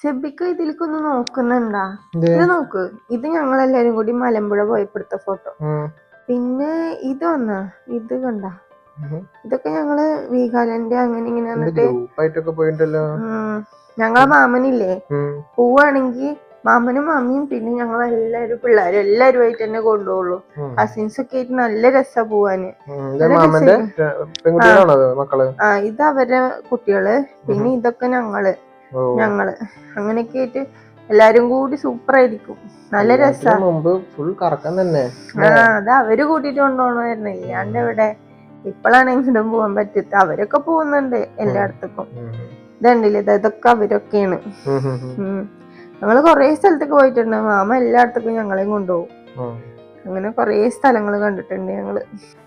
സെബിക്ക് ഇതിലേക്കൊന്ന് നോക്കുന്നുണ്ടാ? ഇത് നോക്ക്. ഇത് ഞങ്ങൾ എല്ലാരും കൂടി മലമ്പുഴ പോയപ്പെടുത്ത ഫോട്ടോ. പിന്നെ ഇതൊന്ന് ഇത് കണ്ട? ഇതൊക്കെ ഞങ്ങൾ വീഗാലന്റെ അങ്ങനെ ഇങ്ങനെ വന്നിട്ട് ഞങ്ങളെ മാമനില്ലേ? പോവാണെങ്കി മാമനും മാമിയും പിന്നെ ഞങ്ങൾ എല്ലാരും പിള്ളേരും എല്ലാരും ആയിട്ട് തന്നെ കൊണ്ടുപോകുള്ളൂ. കസിൻസ് ഒക്കെ ആയിട്ട് നല്ല രസാ പോവാന്. ആ ഇത് അവരുടെ കുട്ടികൾ. പിന്നെ ഇതൊക്കെ ഞങ്ങൾ. ഞങ്ങൾ. അങ്ങനെയൊക്കെ ആയിട്ട് എല്ലാരും കൂടി സൂപ്പർ ആയിരിക്കും നല്ല രസമാണ് മുമ്പ് ഫുൾ കറക്കം തന്നെ. ആ അത് അവർ കൂട്ടിട്ട് കൊണ്ടുപോകണമായിരുന്നു. ഇല്ലാണ്ട് ഇവിടെ ഇപ്പോഴാണ് എങ്ങോട്ടും പോകാൻ പറ്റത്ത. അവരൊക്കെ പോകുന്നുണ്ട് എല്ലായിടത്തേക്കും. ഇതുണ്ടല്ലേ ഇത് ഇതൊക്കെ അവരൊക്കെയാണ്. ഞങ്ങൾ കൊറേ സ്ഥലത്തേക്ക് പോയിട്ടുണ്ട്. മാമ എല്ലായിടത്തേക്കും ഞങ്ങളെയും കൊണ്ടുപോകും. അങ്ങനെ കൊറേ സ്ഥലങ്ങൾ കണ്ടിട്ടുണ്ട് ഞങ്ങൾ.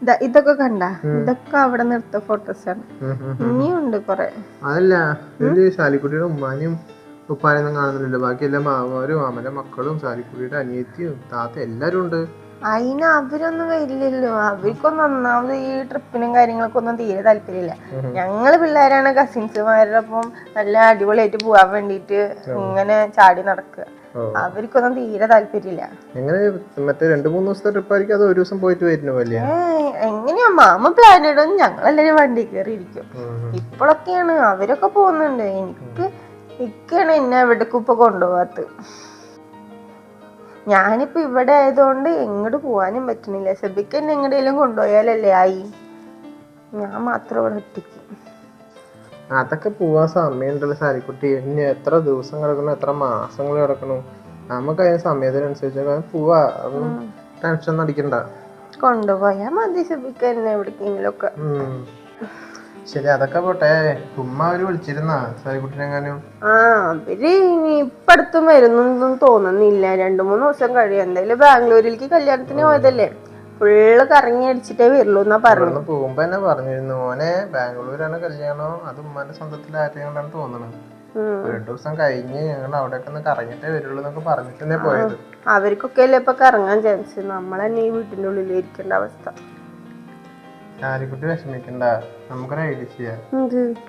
ഇതാ ഇതൊക്കെ കണ്ട? ഇതൊക്കെ അവിടെ നിർത്ത ഫോട്ടോസ് ആണ്. ഇനിയുണ്ട് കൊറേ. അതല്ല ശാലിക്കുട്ടിയുടെ ഉമ്മാനും ഉപ്പാനൊന്നും കാണുന്നില്ല എല്ലാ മാമാരും മാമന്റെ മക്കളും ശാലിക്കുട്ടിയുടെ അനിയത്തിയും താത്ത എല്ലാരും ഉണ്ട്. അതിന് അവരൊന്നും വരില്ലല്ലോ. അവർക്കൊന്നും ഒന്നാമത് ഈ ട്രിപ്പിനും കാര്യങ്ങൾക്കൊന്നും തീരെ താല്പര്യമില്ല. ഞങ്ങൾ പിള്ളേരാണ് കസിൻസുമാരുടെ ഒപ്പം നല്ല അടിപൊളിയായിട്ട് പോവാൻ വേണ്ടിയിട്ട് ഇങ്ങനെ ചാടി നടക്കുക. അവർക്കൊന്നും തീരെ താല്പര്യമില്ല. എങ്ങനെ മറ്റേ രണ്ടു മൂന്ന് ദിവസത്തെ ട്രിപ്പ് ആയിരിക്കും അത് ഒരു ദിവസം പോയിട്ട് വരുന്നു വലിയ? എങ്ങനെയാ മാമ പ്ലാൻ ഇടും. ഞങ്ങളെല്ലാരും വണ്ടി കയറി ഇരിക്കും. ഇപ്പോഴൊക്കെയാണ് അവരൊക്കെ പോകുന്നുണ്ട്. എനിക്ക് ഇക്കാണ് എന്നെ എവിടേക്കും ഇപ്പൊ കൊണ്ടുപോകാത്ത ഞാനിപ്പോ ഇവിടെ ആയതുകൊണ്ട് എങ്ങോട്ട് പോവാനും പറ്റുന്നില്ല. സെബിക്ക് എന്നെ എങ്ങടെയെങ്കിലും കൊണ്ടുപോയാലല്ലേ ആയി. ഞാൻ മാത്രം ഇവിടെ ഒറ്റയ്ക്ക്. അതൊക്കെ പോവാൻ സമയമുണ്ടല്ലോ സാരിക്കുട്ടി. ഇനി എത്ര ദിവസം കിടക്കണം എത്ര മാസങ്ങൾ കിടക്കണം നമുക്ക് അതിന് സമയത്തിനനുസരിച്ചൊക്കെ പോവാ. ടെൻഷൻ ഒന്നും അടിക്കണ്ട. കൊണ്ടുപോയാ മതി ഒക്കെ ശരി അതൊക്കെ പോട്ടെ. ഉമ്മ അവർ വിളിച്ചിരുന്നാ സാരിക്കുട്ടിനെങ്ങാനും? ആ അവർ ഇനി ഇപ്പൊ അടുത്തും വരുന്നൊന്നും തോന്നുന്നില്ല. രണ്ടു മൂന്ന് ദിവസം കഴിയും. എന്തായാലും ബാംഗ്ലൂരിലേക്ക് കല്യാണത്തിന് പോയതല്ലേ? ഫുള്ള് കറങ്ങി അടിച്ചിട്ടേ വരുള്ളൂ എന്നാ പറഞ്ഞു. പോകുമ്പോ തന്നെ പറഞ്ഞിരുന്നു. മോനെ ബാംഗ്ലൂരാണ് കല്യാണം. അത് ഉമ്മാന്റെ സ്വന്തത്തിൽ ആരെയും തോന്നുന്നത് രണ്ടു ദിവസം കഴിഞ്ഞ് ഞങ്ങൾ അവിടെയൊക്കെ ഒന്ന് കറങ്ങിട്ടേ വരുള്ളൂ എന്നൊക്കെ പറഞ്ഞിട്ട് പോയത്. അവർക്കൊക്കെ അല്ലേ ഇപ്പൊ കറങ്ങാൻ ചാൻസ് നമ്മൾ തന്നെ ഈ വീട്ടിന്റെ ഉള്ളിൽ ഇരിക്കേണ്ട അവസ്ഥ. ശാലിക്കുട്ടി വിഷമിക്കണ്ട. നമുക്കൊരു ഐഡിയ ചെയ്യാം.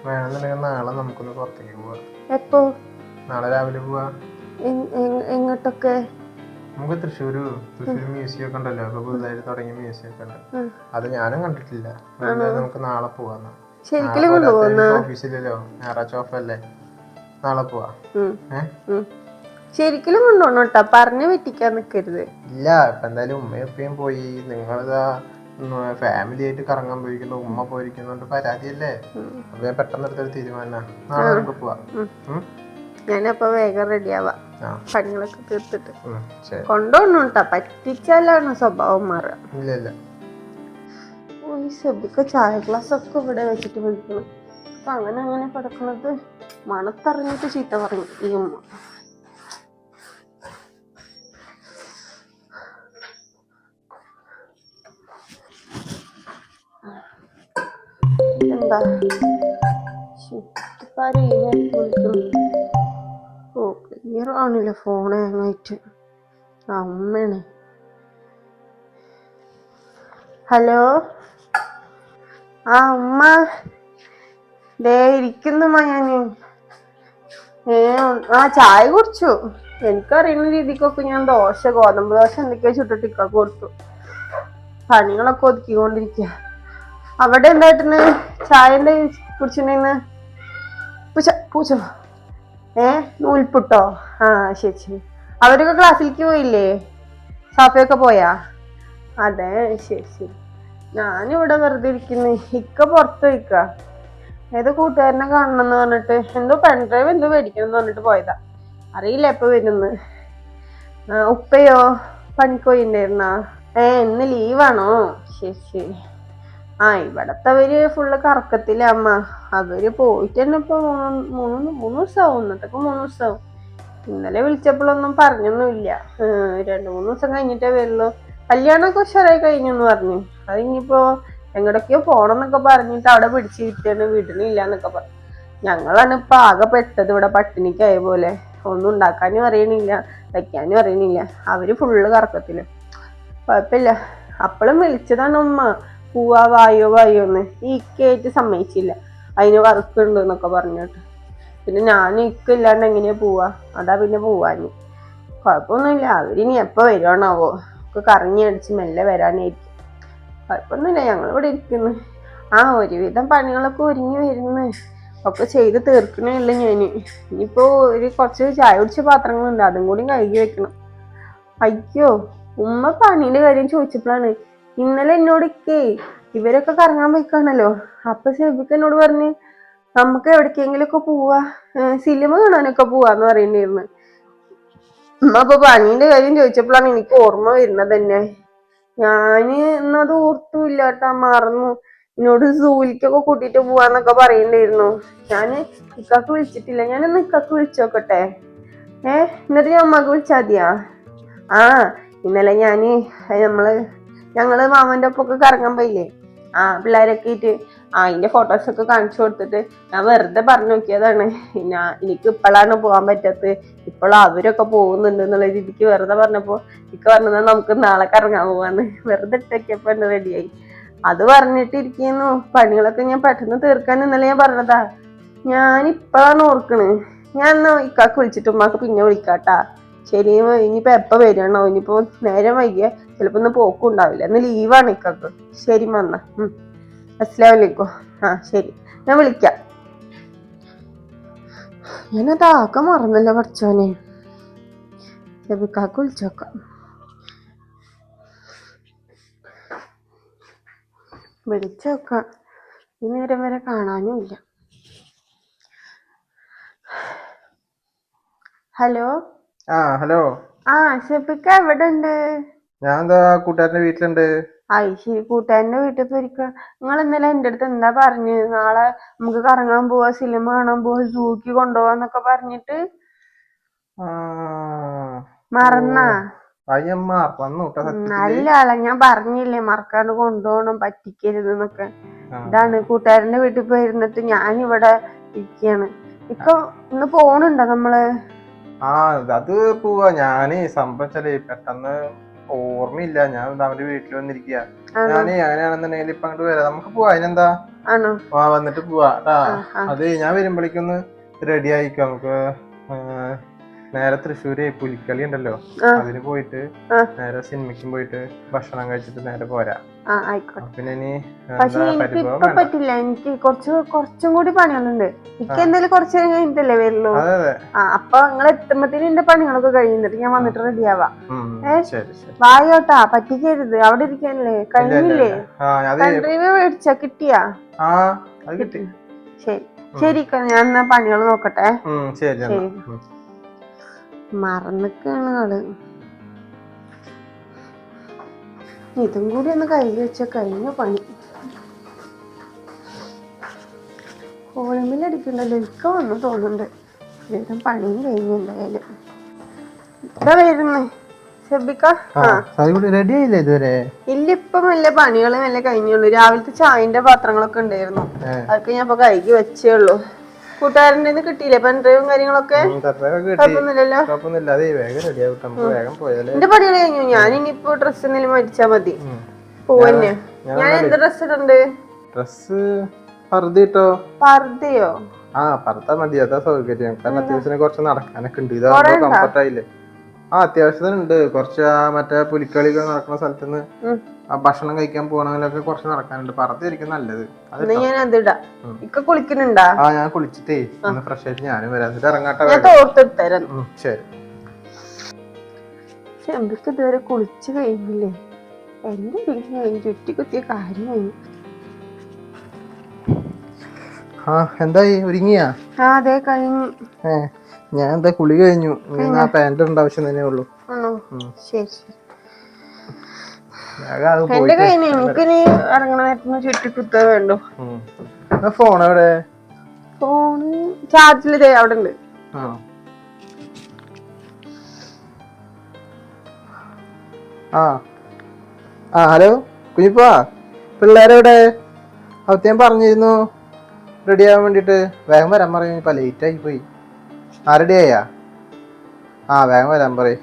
വേണമെന്നുണ്ടെങ്കിൽ നാളെ നമുക്കൊന്ന് പുറത്തേക്ക് പോവാം. എപ്പോ? നാളെ രാവിലെ പോവാ. എങ്- എങ്- എങ്ങോട്ടൊക്കെ? നമുക്ക് തൃശ്ശൂർ തൃശ്ശൂർ മ്യൂസിയം ഒക്കെ ഉണ്ടല്ലോ. അപ്പൊ പുതുതായിട്ട് തുടങ്ങിയ മ്യൂസിയം ഒക്കെ ഉണ്ട്. അത് ഞാനും കണ്ടിട്ടില്ല. നമുക്ക് നാളെ പോവാന്ന്. ഓഫീസിലല്ലോ. ഞായറാഴ്ച ഓഫ് അല്ലേ? നാളെ പോവാ. ശരിക്കും കൊണ്ടുപോകണം കേട്ടോ. പറഞ്ഞു പറ്റിക്കാൻ നിക്കരുത്. ഇല്ല ഇപ്പൊ എന്തായാലും ഉമ്മയും ഉപ്പയും പോയി. നിങ്ങളിതാ ഫാമിലി ആയിട്ട് കറങ്ങാൻ പോയിരിക്കുന്നു. ഉമ്മ പോയിരിക്കുന്നോണ്ട് പരാതിയല്ലേ? അപ്പൊ ഞാൻ പെട്ടെന്ന് എടുത്തൊരു തീരുമാനം നാളെ നമുക്ക് പോവാ. ഞാനപ്പോ വേഗം റെഡിയാവാ പണികളൊക്കെ തീർത്തിട്ട്. കൊണ്ടുപോകണം കേട്ടാ പറ്റിച്ചാലാണ് സ്വഭാവം മാറുക. ഈ സെബിക്ക് ചായ ഗ്ലാസ് ഒക്കെ ഇവിടെ വെച്ചിട്ട് വിളിക്കണം അപ്പൊ അങ്ങനെ അങ്ങനെ കിടക്കണത് മണത്തറിഞ്ഞിട്ട് ചീത്ത പറഞ്ഞു ഈ ഉമ്മ. എന്താ? വിളിക്കുന്നു ആണില്ല ഫോൺ ഹാങ്ങായിട്ട് ആ ഉമ്മയാണ്. ഹലോ? ആ ഉമ്മ. ദേ ഇരിക്കുന്നുമ്മ ഞാൻ. ഏ ആ ചായ കുടിച്ചു. എനിക്കറിയുന്ന രീതിക്കൊക്കെ ഞാൻ ദോശ ഗോതമ്പ് ദോശ എന്തൊക്കെയോ ചുട്ടിട്ട് ഇക്ക കൊടുത്തു. പണികളൊക്കെ ഒതുക്കിക്കൊണ്ടിരിക്കുക അവിടെ എന്തായിട്ടിന് ചായ എന്താ കുടിച്ചിട്ടുണ്ടെന്ന് പൂച്ച പൂച്ച ഏ? നൂൽപുട്ടോ ആ ശരി ശരി. അവരൊക്കെ ക്ലാസ്സിലേക്ക് പോയില്ലേ? സാഫയൊക്കെ പോയാ? അതെ ശരി ശരി. ഞാനിവിടെ വെറുതെ ഇരിക്കുന്നു. ഇക്ക പുറത്ത് വയ്ക്ക ഏതോ കൂട്ടുകാരനെ കാണണം എന്ന് പറഞ്ഞിട്ട് എന്തോ പെൺഡ്രൈവ് എന്തോ മേടിക്കണം എന്ന് പറഞ്ഞിട്ട് പോയതാ. അറിയില്ല എപ്പൊ വരുന്ന്. ഉപ്പയോ ഉപ്പയോ? പണിക്കോയിണ്ടായിരുന്നാ? ഏ ഇന്ന് ലീവാണോ ശരി ശരി. ആ ഇവിടത്തവര് ഫുള്ള് കറക്കത്തില്ല അമ്മ. അവർ പോയിട്ട് തന്നെ ഇപ്പൊ മൂന്ന് മൂന്ന് മൂന്ന് ദിവസമാവും ഇന്നത്തേക്ക് മൂന്ന് ദിവസമാവും ഇന്നലെ വിളിച്ചപ്പോഴൊന്നും പറഞ്ഞൊന്നുമില്ല. രണ്ടു മൂന്ന് ദിവസം കഴിഞ്ഞിട്ടേ വരുള്ളൂ. കല്യാണമൊക്കെ ഉഷാറായി കഴിഞ്ഞു എന്ന് പറഞ്ഞു. അത് ഇനിയിപ്പോ എങ്ങടൊക്കെയോ പോണം എന്നൊക്കെ പറഞ്ഞിട്ട് അവിടെ പിടിച്ചിരിക്കാണ്. വീട്ടിലില്ല എന്നൊക്കെ പറഞ്ഞു ഞങ്ങളാണ് ഇപ്പൊ ആകെ പെട്ടത് ഇവിടെ പട്ടിണിക്കായ പോലെ. ഒന്നും ഉണ്ടാക്കാനും അറിയണില്ല വെക്കാനും അറിയണില്ല. അവർ ഫുള്ള് കറക്കത്തിൽ. കുഴപ്പമില്ല. അപ്പോഴും വിളിച്ചതാണ് ഉമ്മ. പോവാ വായോ വായോ എന്ന്. ഈ ഇക്കയായിട്ട് സമ്മതിച്ചില്ല. അതിന് വർക്ക് ഉണ്ട് എന്നൊക്കെ പറഞ്ഞിട്ട് പിന്നെ ഞാനും ഇക്കില്ലാണ്ട് എങ്ങനെയാ പോവാ? അതാ പിന്നെ പോവാന് കുഴപ്പമൊന്നുമില്ല. അവരിനി എപ്പോ വരുവാണാവോ? ഒക്കെ കറങ്ങി അടിച്ച് മെല്ലെ വരാനായിരിക്കും. കുഴപ്പമൊന്നുമില്ല. ഞങ്ങൾ ഇവിടെ ഇരിക്കുന്നു. ആ ഒരുവിധം പണികളൊക്കെ ഒരുങ്ങി വരുന്നു. ഒക്കെ ചെയ്ത് തീർക്കണേ ഉള്ളു ഞാൻ. ഇനിയിപ്പോ ഒരു കുറച്ച് ചായ കുടിച്ച പാത്രങ്ങളുണ്ട്. അതും കൂടി കഴുകി വെക്കണം. അയ്യോ ഉമ്മ പണീന്റെ കാര്യം ചോദിച്ചപ്പോഴാണ് ഇന്നലെ ഇക്കേ ഇവരൊക്കെ കറങ്ങാൻ പോയിക്കാണല്ലോ. അപ്പൊ ഷെബിക്ക് എന്നോട് പറഞ്ഞ് നമുക്ക് എവിടേക്കെങ്കിലും ഒക്കെ പോവാ സിനിമ കാണാനൊക്കെ പോവാന്ന് പറയണ്ടായിരുന്നു അപ്പൊ പണീന്റെ കാര്യം ചോദിച്ചപ്പോഴാണ് എനിക്ക് ഓർമ്മ വരുന്നത് തന്നെ. ഞാൻ ഇന്നത് ഓർത്തുമില്ല കേട്ടാ മറന്നു. എന്നോട് സൂലിക്കൊക്കെ കൂട്ടിട്ട് പോവാന്നൊക്കെ പറയണ്ടായിരുന്നു. ഞാൻ ഇക്കാക്ക് വിളിച്ചിട്ടില്ല. ഞാനൊന്ന് ഇക്കാക്ക് വിളിച്ചോക്കട്ടെ. ഏഹ് എന്നിട്ട് ഞാൻ അമ്മയ്ക്ക് വിളിച്ചാ മതിയാ? ആ ഇന്നലെ ഞാൻ നമ്മൾ ഞങ്ങൾ മാമന്റെ ഒപ്പൊക്കെ കറങ്ങാൻ പോയില്ലേ? ആ പിള്ളേരൊക്കെ ആയിട്ട്. ആ അതിന്റെ ഫോട്ടോസ് ഒക്കെ കാണിച്ചു കൊടുത്തിട്ട് ഞാൻ വെറുതെ പറഞ്ഞു നോക്കിയതാണ്. ഞാൻ എനിക്ക് ഇപ്പോഴാണ് പോകാൻ പറ്റാത്തത്. ഇപ്പോൾ അവരൊക്കെ പോകുന്നുണ്ട് എന്നുള്ള രീതിക്ക് വെറുതെ പറഞ്ഞപ്പോ ഇക്ക പറഞ്ഞത് നമുക്ക് നാളെ കറങ്ങാൻ പോവാന്ന്. വെറുതെ ഇട്ടൊക്കെയപ്പോ എന്നെ റെഡിയായി അത് പറഞ്ഞിട്ടിരിക്കുന്നു. പണികളൊക്കെ ഞാൻ പെട്ടെന്ന് തീർക്കാൻ ഇന്നലെ ഞാൻ പറഞ്ഞതാ. ഞാൻ ഇപ്പോഴാണ് ഓർക്കണ്. ഞാൻ എന്നാ ഇക്കാക്ക് വിളിച്ചിട്ട് ഉമ്മാക്ക് പിന്നെ വിളിക്കാട്ടാ. ശരി ഇനിയിപ്പോ എപ്പ വരണോ ഇനിയിപ്പോ നേരം വൈകിയ ചിലപ്പോ ഇന്ന് പോക്കും ഉണ്ടാവില്ല. ഇന്ന് ലീവാണ് ഇക്കക്ക്. ശരി മന്ന. അലൈക്കും ആ ശരി. ഞാൻ വിളിക്കാം. ഞാനത് ആകെ മറന്നല്ലോ പഠിച്ചോനെ. സെബിക്കാക്ക് വിളിച്ചോക്കാം. വിളിച്ചോക്കാം. ഈ നേരം വരെ കാണാനും ഇല്ല. ഹലോ? ആ ഹലോ. ആ ഷെബിക്ക എവിടെ ഉണ്ട് ഞാൻ എന്താ കൂട്ടുകാരന്റെ വീട്ടിലുണ്ട്? ഐശ്വര്യ കൂട്ടുകാരന്റെ വീട്ടിൽ പോയിരിക്കുക നിങ്ങൾ ഇന്നലെ എന്റെ അടുത്ത് എന്താ പറഞ്ഞു? നാളെ നമുക്ക് കറങ്ങാൻ പോവാ സിനിമ കാണാൻ പോവാ സൂക്ക് കൊണ്ടുപോവാന്നൊക്കെ പറഞ്ഞിട്ട്? മറന്നാ? നല്ല ആളാ ഞാൻ പറഞ്ഞില്ലേ മറക്കാണ്ട് കൊണ്ടുപോകണം പറ്റിക്കരുത് എന്നൊക്കെ ഇതാണ് കൂട്ടുകാരന്റെ വീട്ടിൽ പോയിരുന്നിട്ട് ഞാൻ ഇവിടെ ഇരിക്കാണ് ഇപ്പൊ ഇന്ന് പോണുണ്ടോ നമ്മൾ? ആ അത് പോവാ. ഞാനേ സംഭവിച്ചാലേ പെട്ടെന്ന് ഓർമ്മയില്ല. ഞാൻ അവന്റെ വീട്ടിൽ വന്നിരിക്കുക ഞാനേ അങ്ങനെയാണെന്നുണ്ടെങ്കിൽ ഇപ്പൊ അങ്ങോട്ട് വരാം. നമുക്ക് പോവാ. അതിനെന്താ? ആ വന്നിട്ട് പോവാ ട്ടാ. അത് ഞാൻ വരുമ്പോഴേക്കൊന്ന് റെഡി ആയിക്കോ. നമുക്ക് നേരെ തൃശ്ശൂര് പുലിക്കളി ഉണ്ടല്ലോ. അതിന് പോയിട്ട്. നേരെ സിനിമയ്ക്കും പോയിട്ട് ഭക്ഷണം കഴിച്ചിട്ട് നേരെ പോരാ. ആ ആയിക്കോട്ടെ. പിന്നെ ഇനി പക്ഷെ എനിക്ക് ഇപ്പൊ പറ്റില്ല. എനിക്ക് കുറച്ച് കുറച്ചും കൂടി പണികളുണ്ട്. എനിക്ക്. എന്തായാലും കുറച്ച് നേരം കഴിഞ്ഞിട്ടല്ലേ വരുള്ളൂ. ആ അപ്പൊ നിങ്ങൾ എത്തുമ്പത്തിന് എന്റെ പണികളൊക്കെ കഴിയുന്നിട്ട് ഞാൻ വന്നിട്ട് റെഡി ആവാ വായോട്ടാ പറ്റിക്കരുത്. അവിടെ ഇരിക്കാനല്ലേ? കഴിഞ്ഞില്ലേ? കൺട്രീവ് മേടിച്ച? കിട്ടിയാ? ശരി. ശരി ഞാൻ എന്നാ പണികൾ നോക്കട്ടെ. ശരി. മറന്നിക്കാണ് ആൾ. ഇതും കൂടി ഒന്ന് കയ്യിൽ വെച്ച കഴിഞ്ഞ പണി. കോളിമില്ലടിക്കണ്ടല്ലോ ഇക്ക വന്നു തോന്നുന്നുണ്ട്. ഇതും പണിയും കഴിഞ്ഞു എന്തായാലും. ഇതാ വരുന്നേ? ഇല്ല ഇപ്പൊ മെല്ലെ പണികൾ കഴിഞ്ഞുള്ളൂ. രാവിലത്തെ ചായന്റെ പാത്രങ്ങളൊക്കെ ഉണ്ടായിരുന്നു. അതൊക്കെ ഞാൻ ഇപ്പൊ കഴുകി വെച്ചേ ഉള്ളൂ. കൂട്ടുകാരന്റെ കിട്ടിയില്ലേ? കാര്യങ്ങളൊക്കെ കുഴപ്പമൊന്നുമില്ലല്ലോ. കുഴപ്പമൊന്നുമില്ല. അതേ വേഗം റെഡിയാവും നമുക്ക് വേഗം പോയാലേ. എന്റെ പണികൾ കഴിഞ്ഞു. ഞാൻ ഇനിയിപ്പോ ഡ്രസ്സ് എന്തെങ്കിലും മേടിച്ചാ മതി. പോവന്നെ ഞാൻ എന്ത് ഡ്രസ് ഇടണ്ട്? ഡ്രസ് കിട്ടോ പർദ്ദയോ? ആ പറത്താ മതി. അതാ സൗകര്യം. കാരണം അത്യാവശ്യം കുറച്ച് നടക്കാനൊക്കെ ഉണ്ട്. ഇതാ കംഫർട്ടായില്ലേ കംഫർട്ട് ആയില്ലേ. ആ അത്യാവശ്യത്തിന് ഉണ്ട്. കുറച്ച് ആ മറ്റേ പുലിക്കളികൾ നടക്കുന്ന സ്ഥലത്തുനിന്ന് ഭക്ഷണം കഴിക്കാൻ പോകണമെങ്കിലൊക്കെ കുറച്ച് നടക്കാനുണ്ട്. പറത്തിരിക്കും നല്ലത്. ഞാൻ ഇക്ക കുളിക്കുന്നുണ്ടാ? ആ ഞാൻ കുളിച്ചിട്ടേ ഒന്ന് ഫ്രഷ് ആയിട്ട് ഞാനും വരാം. എന്നിട്ട് ഇറങ്ങാട്ടെ ശരി. ചെമ്പിക്ക് ഇതുവരെ കുളിച്ചു കഴിഞ്ഞില്ലേ? എന്റെ വീട്ടിൽ ചുറ്റി കുത്തിയ കാര്യമായി. ആ എന്തായി? ഒരുങ്ങിയാ? ആ അതെ കഴിഞ്ഞു. ഏ ഞാൻ എന്താ കുളി കഴിഞ്ഞു. ആ. ഇടേണ്ട ആവശ്യം തന്നെ ഉള്ളൂ. ശരി ശരി. എന്റെ പോയിട്ട് കഴിഞ്ഞു എനിക്കിനി ഇറങ്ങണ നേരത്തിന് ചുറ്റി കുത്തേ വേണ്ടു ഫോൺ എവിടെ? ഫോൺ ചാർജിൽ ദേ അവിടെ ഉണ്ട് ആ. ആ. ഹലോ കുഞ്ഞിപ്പാ പിള്ളേരെവിടെ അവത്തേം പറഞ്ഞിരുന്നു. റെഡി ആവാൻ വേണ്ടിട്ട്. വേഗം വരാൻ പറയും ഇപ്പൊ ലേറ്റ് ആയി പോയി. ആ റെഡി ആയാ? ആ വേഗം വരാൻ പറയും.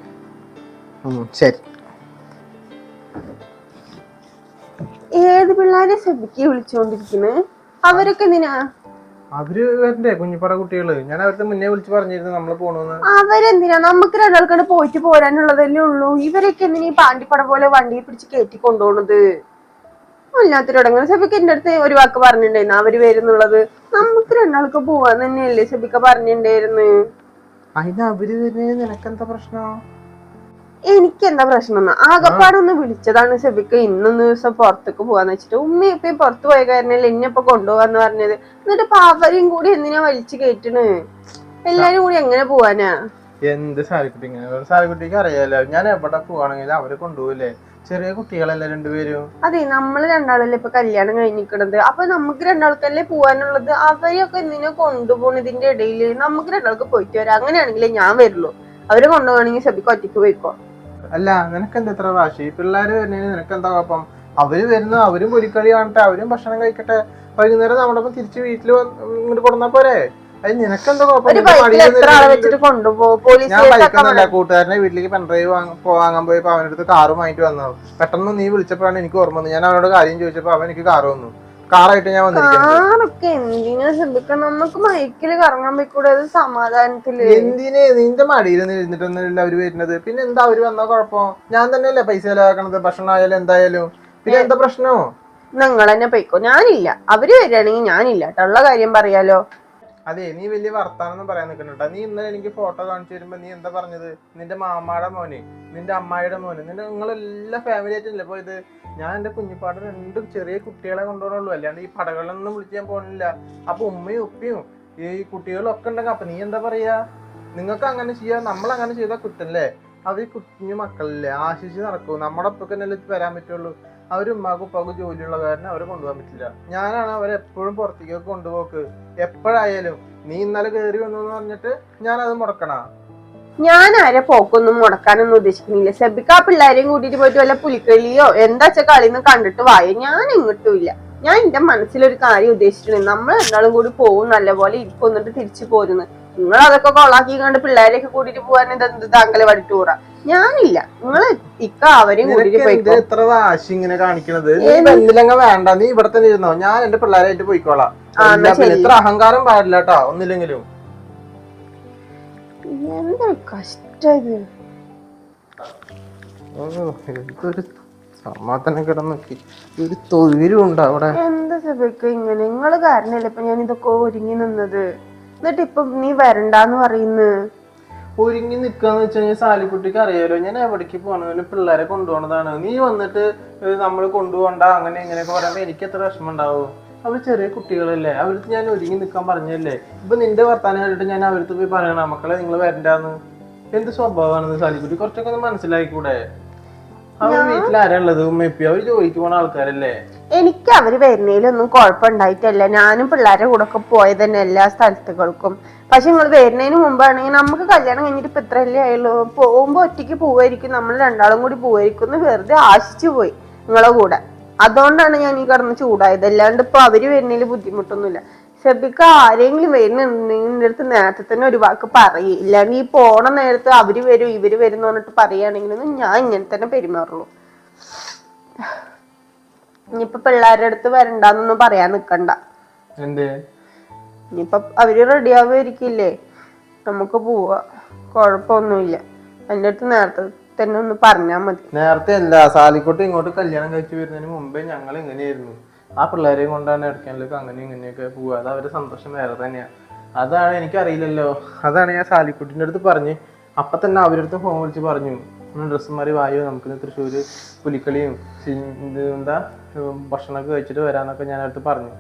ശരി. ഏത് പിള്ളേരെ ശ്രദ്ധിക്ക് വിളിച്ചോണ്ടിരിക്കുന്നത് അവരൊക്കെ എന്തിനാ? അവർ വരണ്ടേ കുഞ്ഞിപ്പറ കുട്ടികൾ. ഞാൻ അവർക്ക് മുന്നേ വിളിച്ച് പറഞ്ഞിരുന്നു നമ്മൾ പോണെന്ന്. അവരെന്തിനാ? നമുക്ക് രണ്ടാൾക്കാണ് പോയിട്ട് പോരാനുള്ളതല്ലേ ഉള്ളൂ. ഇവരൊക്കെ എന്തിനാ ഈ പാണ്ടിപ്പട പോലെ വണ്ടിയിൽ പിടിച്ച് കയറ്റി കൊണ്ടുപോണത് അല്ലാത്തൊരടങ്ങ് സബിക്ക് എന്റെ അടുത്ത് ഒരു വാക്ക് പറഞ്ഞിട്ടുണ്ടായിരുന്നു. അവർ വരുന്നുള്ളത്. നമുക്ക് രണ്ടാൾക്ക് പോവാൻ തന്നെയല്ലേ സബിക്ക പറഞ്ഞിട്ടുണ്ടായിരുന്നു? അതിന് അവർ വരുന്നതിന് നിനക്കെന്താ പ്രശ്നം? എനിക്ക് എന്താ പ്രശ്നം ആകപ്പാടൊന്ന് വിളിച്ചതാണ് ഷെബിക്ക്. ഇന്നൊന്ന് ദിവസം പുറത്തേക്ക് പോവാന്ന് വെച്ചിട്ട്. ഉമ്മ ഇപ്പൊ പുറത്തു പോയ കാരണല്ലേ എന്നെ ഇപ്പൊ കൊണ്ടുപോവാന്ന് പറഞ്ഞത്? എന്നിട്ട് ഇപ്പൊ അവരെയും കൂടി എന്തിനാ വലിച്ചു കയറ്റണ്? എല്ലാരും കൂടി എങ്ങനെ പോവാനാ? എന്ത് സാരിക്കുട്ടി ഇങ്ങനെ? സാരിക്കുട്ടിക്ക് അറിയാലോ. ഞാൻ എവിടെ പോവാണെങ്കിലും അവരെ കൊണ്ടുപോകില്ലേ ചെറിയ കുട്ടികളല്ലേ രണ്ടുപേരും അതെ നമ്മൾ രണ്ടാളല്ലേ ഇപ്പൊ കല്യാണം കഴിഞ്ഞിക്കണത്. അപ്പൊ നമുക്ക് രണ്ടാൾക്കല്ലേ പോവാനുള്ളത്? അവരെയൊക്കെ എന്തിനാ കൊണ്ടുപോണതിന്റെ ഇടയിൽ ഇടയിൽ നമുക്ക് രണ്ടാൾക്ക് പോയിട്ട് വരാം. അങ്ങനെയാണെങ്കിലേ ഞാൻ വരുള്ളൂ. അവരെ കൊണ്ടുപോകണമെങ്കിൽ ശബിക്ക് ഒറ്റയ്ക്ക് പോയിക്കോ. അല്ല നിനക്കെന്താ ഇത്ര ഈ പിള്ളേര് വരുന്നതിന് നിനക്കെന്താ കുഴപ്പം? അവർ വരുന്ന അവരും പൊരിക്കളി കാണട്ടെ അവരും ഭക്ഷണം കഴിക്കട്ടെ. വൈകുന്നേരം നമ്മുടെ ഒപ്പം തിരിച്ച് വീട്ടിൽ ഇങ്ങോട്ട് കൊടുന്നാ പോരെ? അത് നിനക്കെന്താ കുഴപ്പം? ഒരു നിന്റെ എത്ര ആളെ വെച്ചിട്ട് കൊണ്ടുപോകും? ഞാൻ പോലീസ് ബൈക്കൊന്നുമല്ല കൂട്ടുകാരനെ വീട്ടിലേക്ക് പെൻഡ്രൈവ് വാങ്ങാൻ പോയപ്പോ അവനടുത്ത് കാറ് വാങ്ങിട്ട് വന്നത് പെട്ടെന്ന് നീ വിളിച്ചപ്പോഴാണ് എനിക്ക് ഓർമ്മ വന്നത് ഞാൻ അവനോട് കാര്യം ചോദിച്ചപ്പോ അവൻ എനിക്ക് കാറ് വന്നു കാറായിട്ട് ഞാൻ കാറൊക്കെ എന്തിനാ ശ്രദ്ധിക്കണം നമുക്ക് മൈക്കിൽ കറങ്ങാൻ പോയിക്കൂടെ? അത് സമാധാനത്തിൽ. എന്തിനെ? നിന്റെ മടിയിൽ ഇരുന്നിട്ടൊന്നുമില്ല അവർ വരുന്നത്. പിന്നെ എന്താ അവർ വന്നാ കുഴപ്പം? ഞാൻ തന്നെയല്ലേ പൈസ ചെലവാക്കണത്? ഭക്ഷണം ആയാലും എന്തായാലും. പിന്നെ എന്താ പ്രശ്നമോ നിങ്ങൾ തന്നെ പോയിക്കോ. ഞാനില്ല. അവർ വരികയാണെങ്കിൽ ഞാനില്ല. കേട്ടോ. ഉള്ള കാര്യം പറയാലോ. അതെ നീ വലിയ വർത്താനം പറയാൻ നിൽക്കണട്ടാ നീ ഇന്നലെ എനിക്ക് ഫോട്ടോ കാണിച്ചു തരുമ്പോ നീ എന്താ പറഞ്ഞത്? നിന്റെ മാമാടെ മോനെ നിന്റെ അമ്മായിയുടെ മോനെ നിന്റെ നിങ്ങളെല്ലാ ഫാമിലി ആയിട്ടല്ലേ പോയത്? ഞാൻ എന്റെ കുഞ്ഞിപ്പാട് രണ്ട് ചെറിയ കുട്ടികളെ കൊണ്ടുപോകണുള്ളൂ. അല്ലാണ്ട് ഈ പടകളിലൊന്നും വിളിച്ച് ഞാൻ പോണില്ല അപ്പൊ ഉമ്മയും ഉപ്പയും ഈ കുട്ടികളും ഒക്കെ ഉണ്ടെങ്കിൽ അപ്പൊ നീ എന്താ പറയാ? നിങ്ങൾക്ക് അങ്ങനെ ചെയ്യാ നമ്മൾ അങ്ങനെ ചെയ്താൽ കുറ്റല്ലേ അവർ കുഞ്ഞു മക്കളല്ലേ ആശിച്ച് നടക്കൂ. നമ്മുടെ ഒപ്പൊക്കെ തന്നെ വരാൻ പറ്റുള്ളൂ. അവർ ഉമ്മാക്കും ഉപ്പാക്കും ജോലിയുള്ള കാരണം അവരെ കൊണ്ടുപോകാൻ പറ്റില്ല. ഞാനാണ് അവരെ എപ്പോഴും പുറത്തേക്ക് കൊണ്ടുപോക്ക്. എപ്പോഴായാലും നീ ഇന്നലെ കയറി വന്നു പറഞ്ഞിട്ട് ഞാൻ അത് മുടക്കണ. ഞാൻ ആരെ പോക്കൊന്നും മുടക്കാനൊന്നും ഉദ്ദേശിക്കുന്നില്ല. സെബിക്ക ആ പിള്ളേരെയും കൂട്ടിട്ട് പോയിട്ട് വല്ല പുലിക്കളിയോ എന്താ വെച്ചാൽ കളിന്ന് കണ്ടിട്ട് വായ? ഞാൻ ഇങ്ങോട്ടും ഇല്ല ഞാൻ എന്റെ മനസ്സിലൊരു കാര്യം ഉദ്ദേശിച്ചിട്ടുണ്ട്. നമ്മൾ എന്നാലും കൂടി പോകും നല്ലപോലെ ഇരിക്കും എന്നിട്ട് തിരിച്ചു പോരുന്നു. നിങ്ങൾ അതൊക്കെ കൊളാക്കി കണ്ട് പിള്ളേരെയൊക്കെ കൂട്ടിട്ട് പോകാൻ എന്ത് താങ്കളെ വടി ടൂറാ ഞാനില്ല. നിങ്ങൾ ഇക്ക അവരെയും കൂട്ടിട്ട് പോയിക്കോ. ഇത്ര വാശി ഇങ്ങനെ കാണിക്കണത്? നീ വെന്നിലങ്ങ വേണ്ട. നീ ഇവിടെ തന്നെ ഇരുന്നോ. ഞാൻ എന്റെ പിള്ളേരായിട്ട് പോയിക്കോളാം. എത്ര എന്നാ ശരി. ഇത്ര അഹങ്കാരം പാടില്ല കേട്ടോ ഒന്നില്ലെങ്കിലും. എന്താ കഷ്ടത്. ഓ എന്തൊരു സമാധാനം കിടന്നൊക്കെ. ഒരു തൊഴിലും ഉണ്ട് അവിടെ. എന്താ സഭയ്ക്ക് ഇങ്ങനെ? നിങ്ങൾ കാരണല്ലേ ഇപ്പൊ ഞാൻ ഇതൊക്കെ ഒരുങ്ങി നിന്നത്? എന്നിട്ട് ഇപ്പൊ നീ വരണ്ടാന്ന് പറയുന്നു. ഒരുങ്ങി നിക്കാന്ന് വെച്ച് കഴിഞ്ഞാൽ സാലിക്കുട്ടിക്ക് അറിയാലോ ഞാൻ എവിടേക്ക് പോകണമെങ്കിലും പിള്ളേരെ കൊണ്ടുപോകണതാണ് നീ വന്നിട്ട് നമ്മൾ കൊണ്ടുപോകണ്ട അങ്ങനെ ഇങ്ങനെയൊക്കെ പറയുമ്പോൾ എനിക്ക് എത്ര വിഷമം ഉണ്ടാവും അവർ ചെറിയ കുട്ടികളല്ലേ അവർക്ക് ഞാൻ ഒരുങ്ങി നിൽക്കാൻ പറഞ്ഞല്ലേ ഇപ്പൊ നിന്റെ വർത്താനം കേട്ടിട്ട് ഞാൻ അവർക്ക് പോയി പറയണ മക്കളെ നിങ്ങൾ വരണ്ടാന്ന്. എന്ത് സ്വഭാവമാണെന്ന് സാലിക്കുട്ടി? കുറച്ചൊക്കെ ഒന്ന് മനസ്സിലായിക്കൂടെ? ഉമ്മപ്പി അവർ ജോലിക്ക് പോണ ആൾക്കാരല്ലേ? എനിക്ക് അവർ വരുന്നതിലൊന്നും കുഴപ്പമുണ്ടായിട്ടല്ല. ഞാനും പിള്ളേരുടെ കൂടെ ഒക്കെ പോയത് തന്നെ എല്ലാ സ്ഥലത്തുകൾക്കും. പക്ഷെ നിങ്ങൾ വരുന്നതിന് മുമ്പാണെങ്കിൽ നമുക്ക് കല്യാണം കഴിഞ്ഞിട്ട് ഇപ്പൊ ഇത്രയല്ലേ ആയുള്ളൂ. പോകുമ്പോ ഒറ്റയ്ക്ക് പോവായിരിക്കും നമ്മൾ രണ്ടാളും കൂടി പോവായിരിക്കും എന്ന് വെറുതെ ആശിച്ചു പോയി നിങ്ങളെ കൂടെ. അതുകൊണ്ടാണ് ഞാൻ ഈ കടന്ന് ചൂടായത്. അല്ലാണ്ട് ഇപ്പൊ അവർ വരുന്നതിൽ ബുദ്ധിമുട്ടൊന്നുമില്ല. സെബിക്ക് ആരെങ്കിലും വരുന്നുണ്ടെങ്കിൽ നിന്റെ അടുത്ത് നേരത്തെ തന്നെ ഒരു വാക്ക് പറയും. ഇല്ലാണ്ട് ഈ പോണ നേരത്ത് അവർ വരും ഇവർ വരും എന്ന് പറഞ്ഞിട്ട് പറയുകയാണെങ്കിലൊന്നും ഞാൻ ഇങ്ങനെ തന്നെ പെരുമാറുള്ളൂ. ഇനിയിപ്പൊ പിള്ളേരുടെ അടുത്ത് വരണ്ടെന്നൊന്നും പറയാൻ നിക്കണ്ട. ഇനിയിപ്പൊ അവർ റെഡി ആവുമായിരിക്കില്ലേ? നമുക്ക് പോവാ. കൊഴപ്പൊന്നുമില്ല എന്റെ അടുത്ത് നേരത്തെ തന്നെ ഒന്ന് പറഞ്ഞാ മതി. നേരത്തെ അല്ല സാലിക്കോട്ട് ഇങ്ങോട്ട് കല്യാണം കഴിച്ചു വരുന്നതിന് മുമ്പേ ഞങ്ങൾ ഇങ്ങനെയായിരുന്നു ആ പിള്ളേരെയും കൊണ്ടാണ് ഇടയ്ക്കാനിലേക്ക് അങ്ങനെ ഇങ്ങനെയൊക്കെ പോവുക. അത് അവരുടെ സന്തോഷം വേറെ തന്നെയാണ് അതാണ് എനിക്കറിയില്ലല്ലോ. അതാണ് ഞാൻ സാലിക്കുട്ടിന്റെ അടുത്ത് പറഞ്ഞ്. അപ്പൊ തന്നെ അവരടുത്ത് ഫോൺ വിളിച്ച് പറഞ്ഞു. ഡ്രസ്സ് മാറി വായോ? നമുക്ക് തൃശ്ശൂര് പുലിക്കളിയും എന്താ ഭക്ഷണമൊക്കെ കഴിച്ചിട്ട് വരാന്നൊക്കെ ഞാൻ അടുത്ത് പറഞ്ഞു.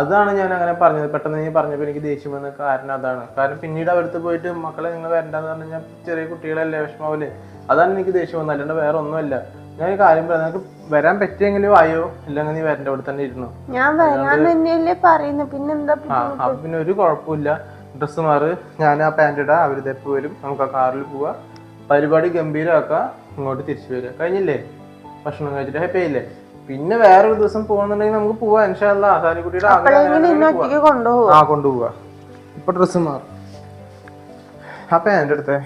അതാണ് ഞാൻ അങ്ങനെ പറഞ്ഞത്. പെട്ടെന്ന് നീ പറഞ്ഞപ്പോൾ എനിക്ക് ദേഷ്യം വന്ന കാരണം അതാണ്. കാരണം പിന്നീട് അവരടുത്ത് പോയിട്ട് മക്കളെ നിങ്ങൾ വരണ്ടെന്ന് പറഞ്ഞു കഴിഞ്ഞാൽ ചെറിയ കുട്ടികളല്ലേ വിഷമാവില്ലേ അതാണ് എനിക്ക് ദേഷ്യം വന്നത്. അല്ലാണ്ട് വേറെ ഒന്നുമല്ല. ഞാൻ ഒരു കാര്യം പറയാം. നിനക്ക് വരാൻ പറ്റിയെങ്കിലും ആയോ? ഇല്ലെങ്കിൽ നീ വരണ്ട ഇവിടെ തന്നെ ഇരുന്നു? ഞാൻ വരാൻ തന്നെയല്ലേ പറയുന്നു. പിന്നെന്താ അപ്പൊ പിന്നെ ഒരു കുഴപ്പമില്ല. ഡ്രസ്സ് മാറ്. ഞാൻ ആ പാന്റ് ഇടാം. അവർ തെപ്പ് വരും. നമുക്ക് ആ കാറിൽ പോവാ. പരിപാടി ഗംഭീരമാക്കാം ഇങ്ങോട്ട് തിരിച്ചു വരിക കഴിഞ്ഞില്ലേ? ഭക്ഷണം കഴിച്ചിട്ട് ഹാപ്പി ആയില്ലേ? പിന്നെ വേറൊരു ദിവസം പോകുന്നുണ്ടെങ്കിൽ നമുക്ക് പോവാം ഇൻഷാല്ല കൊണ്ടുപോകും ആ കൊണ്ടുപോവാ. ഇപ്പൊ ഡ്രസ്സ് മാറും. ആ പാന്റ് എടുത്തേ.